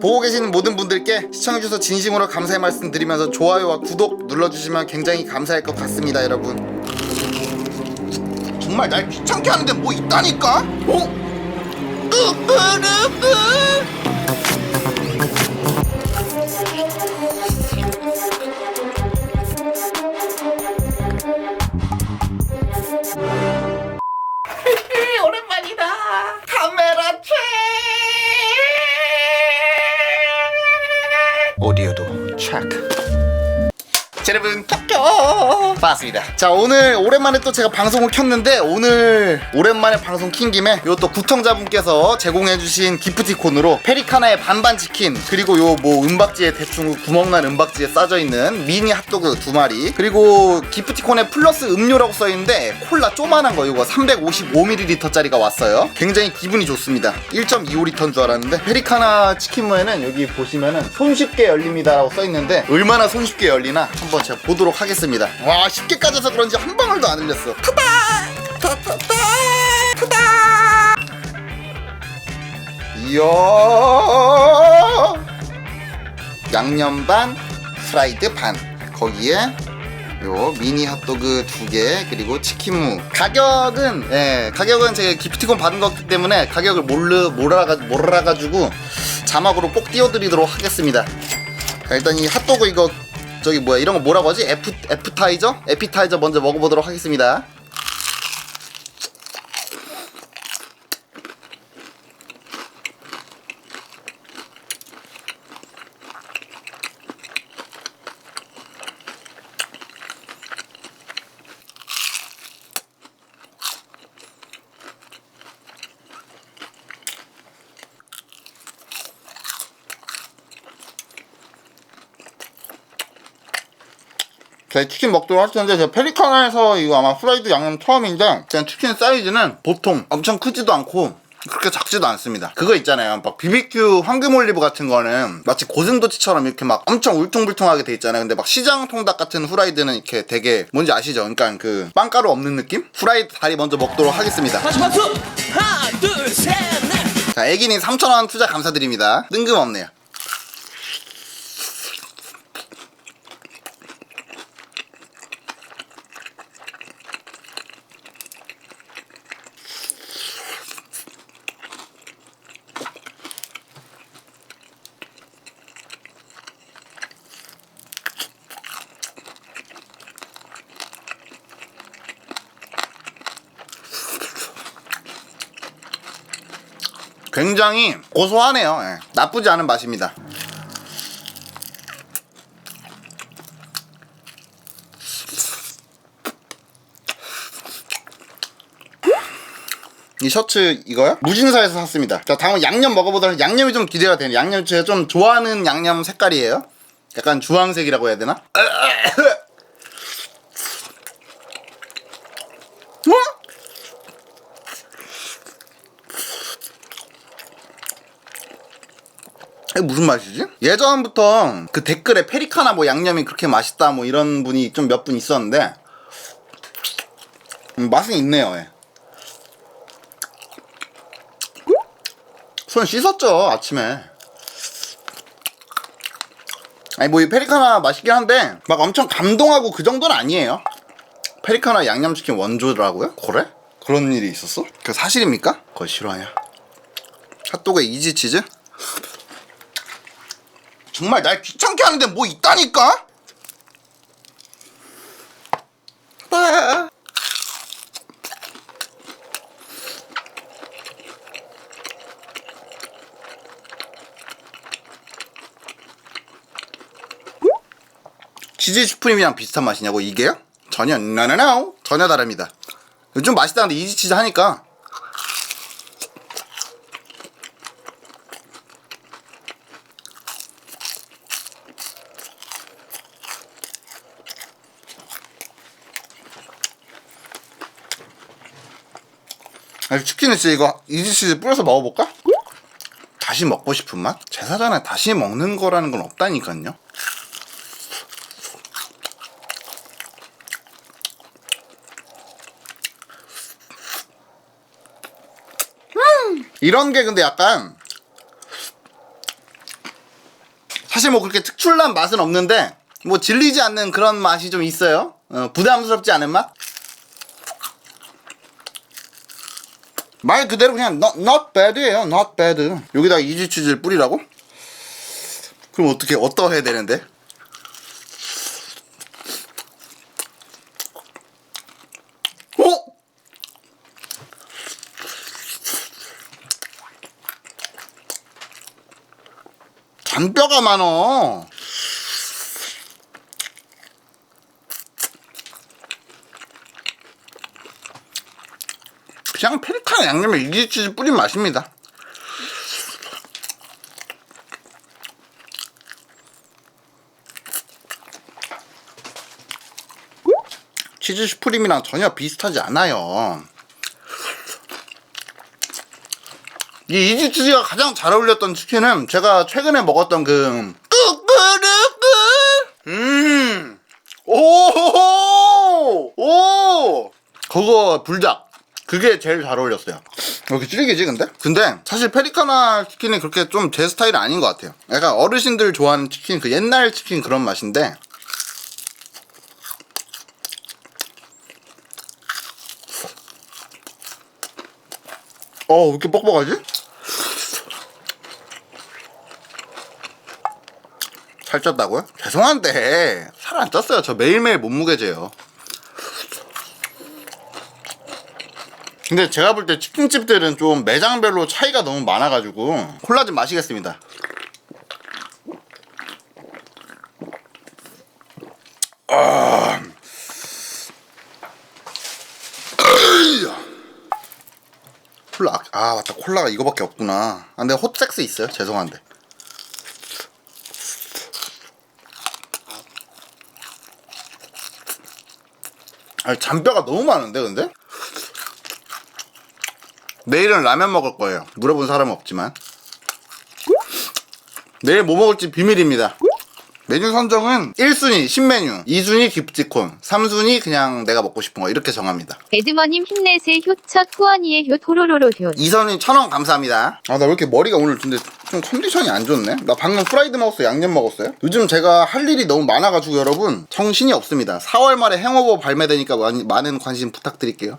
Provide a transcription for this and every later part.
보고 계시는 모든 분들께 시청해주셔서 진심으로 감사의 말씀 드리면서 좋아요와 구독 눌러주시면 굉장히 감사할 것 같습니다 여러분 정말 날 귀찮게 하는데 뭐 있다니까? 어? 오랜만이다. 카메라 체 크 자, 여러분 켰죠 반갑습니다. 자 오늘 오랜만에 또 제가 방송을 켰는데 오늘 오랜만에 방송 킨 김에 요 또 구청자분께서 제공해주신 기프티콘으로 페리카나의 반반 치킨 그리고 요 뭐 은박지에 대충 구멍난 은박지에 싸져 있는 미니 핫도그 두 마리 그리고 기프티콘에 플러스 음료라고 써있는데 콜라 쪼만한 거 이거 355ml짜리가 왔어요. 굉장히 기분이 좋습니다. 1.25L인 줄 알았는데 페리카나 치킨 무에는 여기 보시면은 손쉽게 열립니다라고 써있는데 얼마나 손쉽게 열리나 한번 제가 보도록 하겠습니다. 와 쉽게 까져서 그런지 한 방울도 안 흘렸어. 타다! 타타타 타다! 이야! 양념 반 프라이드 반. 거기에 요 미니 핫도그 두 개 그리고 치킨무. 가격은 예 가격은 제가 기프티콘 받은 거기 때문에 가격을 몰르 몰라가 몰라가지고 자막으로 꼭 띄워드리도록 하겠습니다. 자, 일단 이 핫도그 이거 저기 뭐야 이런 거 뭐라고 하지? 에프 에프타이저? 에피타이저 먼저 먹어보도록 하겠습니다 제가 치킨 먹도록 할 텐데 제가 페리카나에서 이거 아마 프라이드 양념 처음인데 그냥 치킨 사이즈는 보통 엄청 크지도 않고 그렇게 작지도 않습니다. 그거 있잖아요. 막 BBQ 황금 올리브 같은 거는 마치 고슴도치처럼 이렇게 막 엄청 울퉁불퉁하게 돼 있잖아요. 근데 막 시장 통닭 같은 후라이드는 이렇게 되게 뭔지 아시죠? 그러니까 그 빵가루 없는 느낌? 후라이드 다리 먼저 먹도록 하겠습니다. 다시 박수. 하나, 둘, 셋, 넷. 자, 애기님 3,000원 투자 감사드립니다. 뜬금없네요. 굉장히 고소하네요. 예. 나쁘지 않은 맛입니다. 이 셔츠 이거요? 무진사에서 샀습니다. 자 다음은 양념 먹어보도록 양념이 좀 기대가 되네. 양념 제가 좀 좋아하는 양념 색깔이에요. 약간 주황색이라고 해야 되나? 이게 무슨 맛이지? 예전부터 그 댓글에 페리카나 뭐 양념이 그렇게 맛있다 뭐 이런 분이 좀 몇 분 있었는데 음, 맛은 있네요. 예. 손 씻었죠 아침에. 아니 뭐 이 페리카나 맛있긴 한데 막 엄청 감동하고 그 정도는 아니에요. 페리카나 양념치킨 원조더라고요? 그래? 그런 일이 있었어? 그 사실입니까? 그거 싫어하냐? 핫도그에 이지 치즈? 정말 날 귀찮게 하는데 뭐 있다니까? 아. 치즈 슈프림이랑 비슷한 맛이냐고 이게요? 전혀 나나나 전혀 다릅니다. 요즘 맛있다는데 이지 치즈 하니까 치킨은 진짜 이거 이지치즈 뿌려서 먹어볼까? 다시 먹고 싶은 맛? 제사전에 다시 먹는 거라는 건 없다니까요. 음, 이런 게 근데 약간 사실 뭐 그렇게 특출난 맛은 없는데 뭐 질리지 않는 그런 맛이 좀 있어요. 어, 부담스럽지 않은 맛? 말 그대로 그냥 not, not bad예요. not bad. 여기다 이지 치즈를 뿌리라고? 그럼 어떻게 어떠 해야 되는데? 어? 잔뼈가 많어. 그냥 페리 카나 양념에 이지치즈 뿌린 맛입니다. 치즈 슈프림이랑 전혀 비슷하지 않아요. 이 이지치즈가 가장 잘 어울렸던 치킨은 제가 최근에 먹었던 그 꾸꾸르꾸 음. 오! 오! 그거 불닭. 그게 제일 잘 어울렸어요. 왜 이렇게 질기지 근데? 근데 사실 페리카나 치킨이 그렇게 좀 제 스타일은 아닌 것 같아요. 약간 어르신들 좋아하는 치킨 그 옛날 치킨 그런 맛인데 어, 왜 이렇게 뻑뻑하지? 살쪘다고요? 죄송한데 살 안 쪘어요. 저 매일매일 몸무게제요. 근데 제가 볼 때 치킨집들은 좀 매장별로 차이가 너무 많아가지고 콜라 좀 마시겠습니다. 아. 콜라 아 맞다 콜라가 이거밖에 없구나. 아, 근데 헛섹스 있어요. 죄송한데. 아니 잔뼈가 너무 많은데 근데? 내일은 라면 먹을 거예요. 물어본 사람은 없지만. 내일 뭐 먹을지 비밀입니다. 메뉴 선정은 1순위 신메뉴, 2순위 기프티콘, 3순위 그냥 내가 먹고 싶은 거 이렇게 정합니다. 에드머님 힘내세 효첫 후원이의 효 토로로로 효 2선이 천원 감사합니다. 아, 나 왜 이렇게 머리가 오늘 근데 좀 컨디션이 안 좋네? 나 방금 프라이드 먹었어요. 양념 먹었어요. 요즘 제가 할 일이 너무 많아가지고 여러분, 정신이 없습니다. 4월 말에 행어버 발매되니까 많이, 많은 관심 부탁드릴게요.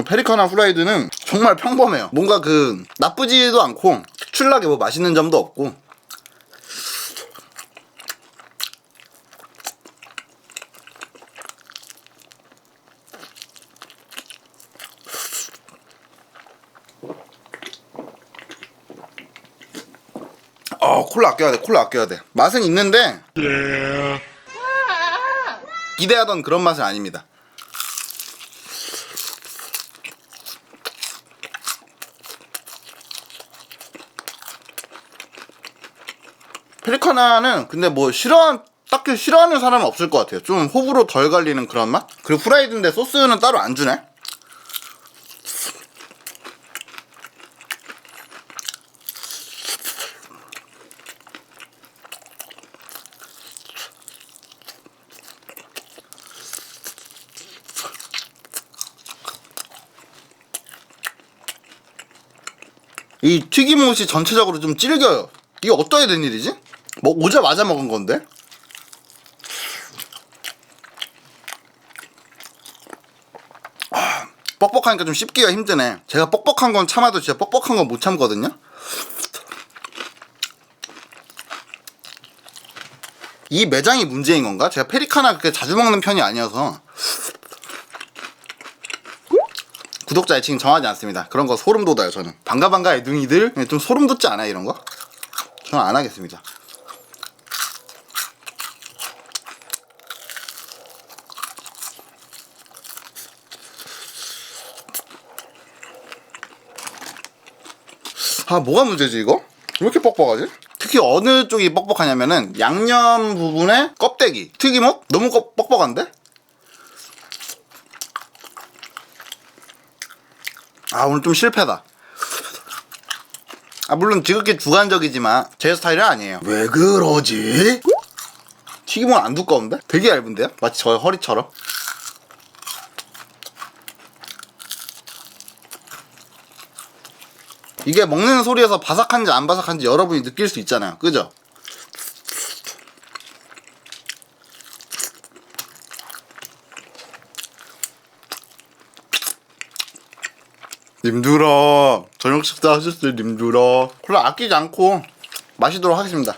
페리카나 후라이드는 정말 평범해요. 뭔가 그, 나쁘지도 않고, 특출나게 뭐 맛있는 점도 없고, 어 콜라 아껴야 돼 콜라 아껴야 돼. 맛은 있는데 기대하던 그런 맛은 아닙니다 페리카나는 근데 뭐 싫어한 딱히 싫어하는 사람은 없을 것 같아요 좀 호불호 덜 갈리는 그런 맛 그리고 프라이드인데 소스는 따로 안 주네 이 튀김옷이 전체적으로 좀 질겨요. 이게 어떠해야 된 일이지? 뭐 오자마자 먹은 건데? 아, 뻑뻑하니까 좀 씹기가 힘드네. 제가 뻑뻑한 건 참아도 진짜 뻑뻑한 건 못 참거든요. 이 매장이 문제인 건가? 제가 페리카나 그렇게 자주 먹는 편이 아니어서 구독자 애칭 정하지 않습니다. 그런 거 소름 돋아요, 저는. 반가 반가 애둥이들 좀 소름 돋지 않아요, 이런 거? 저는 안 하겠습니다. 아, 뭐가 문제지, 이거? 왜 이렇게 뻑뻑하지? 특히 어느 쪽이 뻑뻑하냐면은 양념 부분에 껍데기, 튀김옷? 너무 껍- 뻑뻑한데? 아 오늘 좀 실패다 아 물론 지극히 주관적이지만 제 스타일은 아니에요 왜 그러지? 튀김은 안 두꺼운데? 되게 얇은데요? 마치 저의 허리처럼 이게 먹는 소리에서 바삭한지 안 바삭한지 여러분이 느낄 수 있잖아요. 그죠? 님들아 저녁 식사 하셨어요 님들아 콜라 아끼지 않고 마시도록 하겠습니다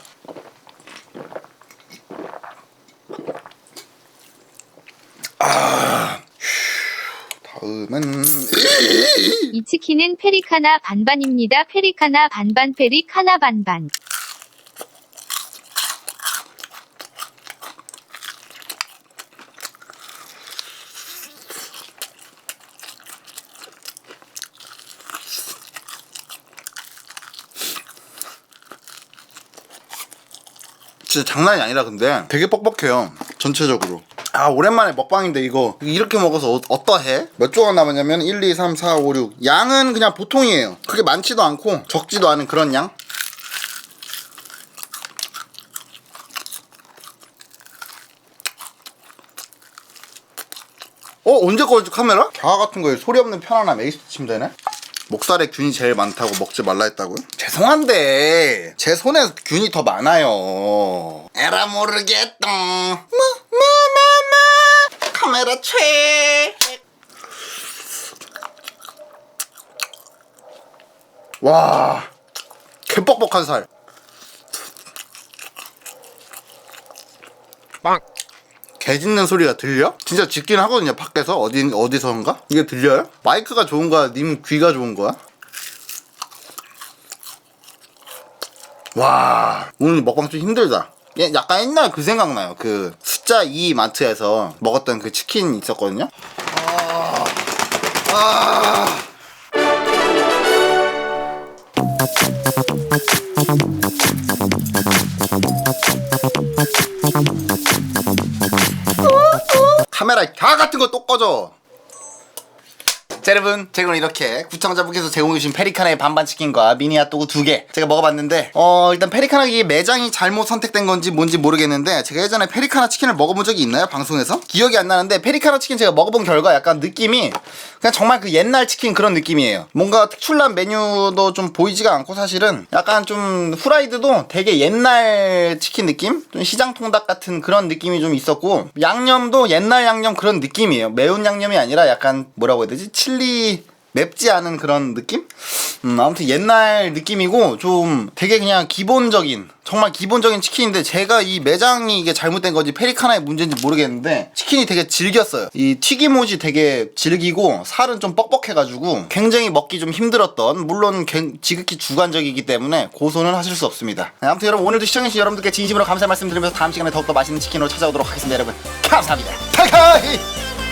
아 다음은 이 치킨은 페리카나 반반입니다. 페리카나 반반 페리카나 반반. 진짜 장난이 아니라 근데 되게 뻑뻑해요 전체적으로 아 오랜만에 먹방인데 이거 이렇게 먹어서 어, 어떠해? 몇 조각 남았냐면 1, 2, 3, 4, 5, 6 양은 그냥 보통이에요 그게 많지도 않고 적지도 않은 그런 양 어? 언제 꺼지 카메라? 갸 같은 거에 소리 없는 편안함 에이스 치면 되네? 목살에 균이 제일 많다고 먹지 말라 했다고요? 죄송한데 제 손에 균이 더 많아요 에라 모르겠다 뭐 뭐뭐뭐 카메라 최 와, 개뻑뻑한 살. 빵. 개 짖는 소리가 들려? 진짜 짖긴 하거든요 밖에서 어디 어디서인가 이게 들려요? 마이크가 좋은 거야? 님 귀가 좋은 거야? 와 오늘 먹방 좀 힘들다. 예, 약간 옛날 그 생각나요. 그 숫자 2 마트에서 먹었던 그 치킨 있었거든요. 아, 아. 카메라 갸 같은 거 또 꺼져. 자 여러분 제가 이렇게 구청자분께서 제공해주신 페리카나의 반반 치킨과 미니 핫도그 두 개 제가 먹어봤는데 어 일단 페리카나 이 매장이 잘못 선택된 건지 뭔지 모르겠는데 제가 예전에 페리카나 치킨을 먹어본 적이 있나요 방송에서? 기억이 안 나는데 페리카나 치킨 제가 먹어본 결과 약간 느낌이 그냥 정말 그 옛날 치킨 그런 느낌이에요 뭔가 특출난 메뉴도 좀 보이지가 않고 사실은 약간 좀 후라이드도 되게 옛날 치킨 느낌? 좀 시장 통닭 같은 그런 느낌이 좀 있었고 양념도 옛날 양념 그런 느낌이에요 매운 양념이 아니라 약간 뭐라고 해야 되지? 칠리 맵지 않은 그런 느낌? 음, 아무튼 옛날 느낌이고 좀 되게 그냥 기본적인 정말 기본적인 치킨인데 제가 이 매장이 이게 잘못된 건지 페리카나의 문제인지 모르겠는데 치킨이 되게 질겼어요. 이 튀김옷이 되게 질기고 살은 좀 뻑뻑해가지고 굉장히 먹기 좀 힘들었던 물론 갱- 지극히 주관적이기 때문에 고소는 하실 수 없습니다. 네, 아무튼 여러분 오늘도 시청해주신 여러분들께 진심으로 감사 말씀드리면서 다음 시간에 더욱더 맛있는 치킨으로 찾아오도록 하겠습니다 여러분 감사합니다. 카이카이